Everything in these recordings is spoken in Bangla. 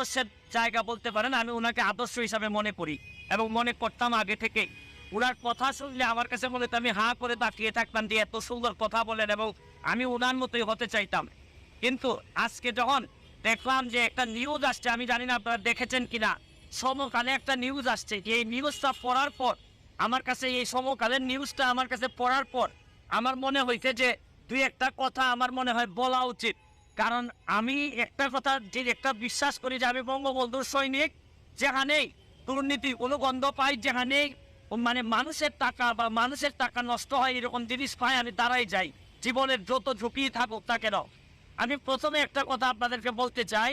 আদর্শের জায়গা বলতে পারেন, আমি ওনাকে আদর্শ হিসাবে মনে করি এবং মনে করতাম আগে থেকে। ওনার কথা শুনলে আমার কাছে মনে হতো, আমি হাঁ করে তাকিয়ে থাকতাম যে এত সুন্দর কথা বলেন এবং আমি ওনার মতোই হতে চাইতাম। কিন্তু আজকে যখন দেখলাম যে একটা নিউজ আসছে, আমি জানি না আপনারা দেখেছেন কিনা, সমকালে একটা নিউজ আসছে এই নিউজটা পড়ার পর, আমার কাছে এই সমকালের নিউজটা আমার কাছে পড়ার পর, আমার মনে হয়েছে যে দুই একটা কথা আমার মনে হয় বলা উচিত। কারণ আমি একটা কথা যে একটা বিশ্বাস করি যে আমি বঙ্গবন্ধুর সৈনিক যেখানেই দুর্নীতি কোনো গন্ধ পাই যেখানেই মানে মানুষের টাকা বা মানুষের টাকা নষ্ট হয়, এরকম জিনিস পাই, আমি দাঁড়াই যাই। জীবনের যত ঝুঁকি থাকুক তা কেন? আমি প্রথমে একটা কথা আপনাদেরকে বলতে চাই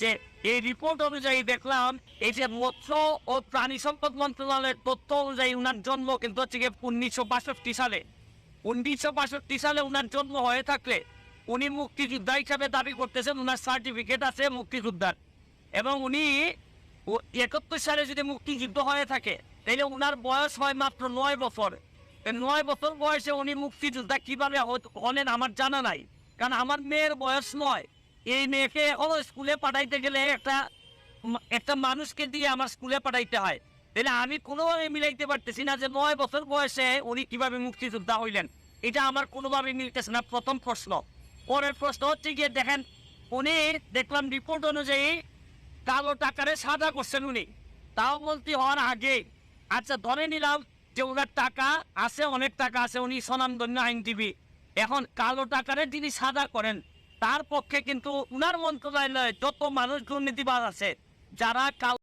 যে, এই রিপোর্ট অনুযায়ী দেখলাম, এই যে মৎস্য ও প্রাণী সম্পদ মন্ত্রণালয়ের তথ্য অনুযায়ী উনার জন্ম কিন্তু হচ্ছে গিয়ে উনিশশো বাষট্টি সালে। উনিশশো বাষট্টি সালে উনার জন্ম হয়ে থাকলে উনি মুক্তিযোদ্ধা হিসাবে দাবি করতেছেন, উনার সার্টিফিকেট আছে মুক্তিযোদ্ধার। এবং উনি একাত্তর সালে যদি মুক্তিযুদ্ধ হয়ে থাকে, তাহলে উনার বয়স হয় মাত্র নয় বছর। নয় বছর বয়সে উনি মুক্তিযোদ্ধা কীভাবে হলেন আমার জানা নাই। কারণ আমার মেয়ের বয়স নয়। এই মেয়েকে এখনও স্কুলে পাঠাইতে গেলে একটা একটা মানুষকে দিয়ে আমার স্কুলে পাঠাইতে হয়। তাহলে আমি কোনোভাবে মিলাইতে পারতেছি না যে নয় বছর বয়সে উনি কীভাবে মুক্তিযোদ্ধা হইলেন। এটা আমার কোনোভাবে মিলতেছে না। প্রথম প্রশ্ন। পরের প্রশ্ন হচ্ছে গিয়ে দেখেন উনি দেখলাম রিপোর্ট অনুযায়ী কালো টাকারে সাদা করছেন উনি। তাও বলতে হওয়ার আগে আচ্ছা ধরে নিলাম যে ওনার টাকা আছে, অনেক টাকা আছে, উনি স্বনামধন্য আইনজীবী। এখন কালো টাকারে তিনি সাদা করেন, তার পক্ষে কিন্তু উনার মন্ত্রণালয়ে যত মানুষ দুর্নীতিবাদ আছে, যারা কালো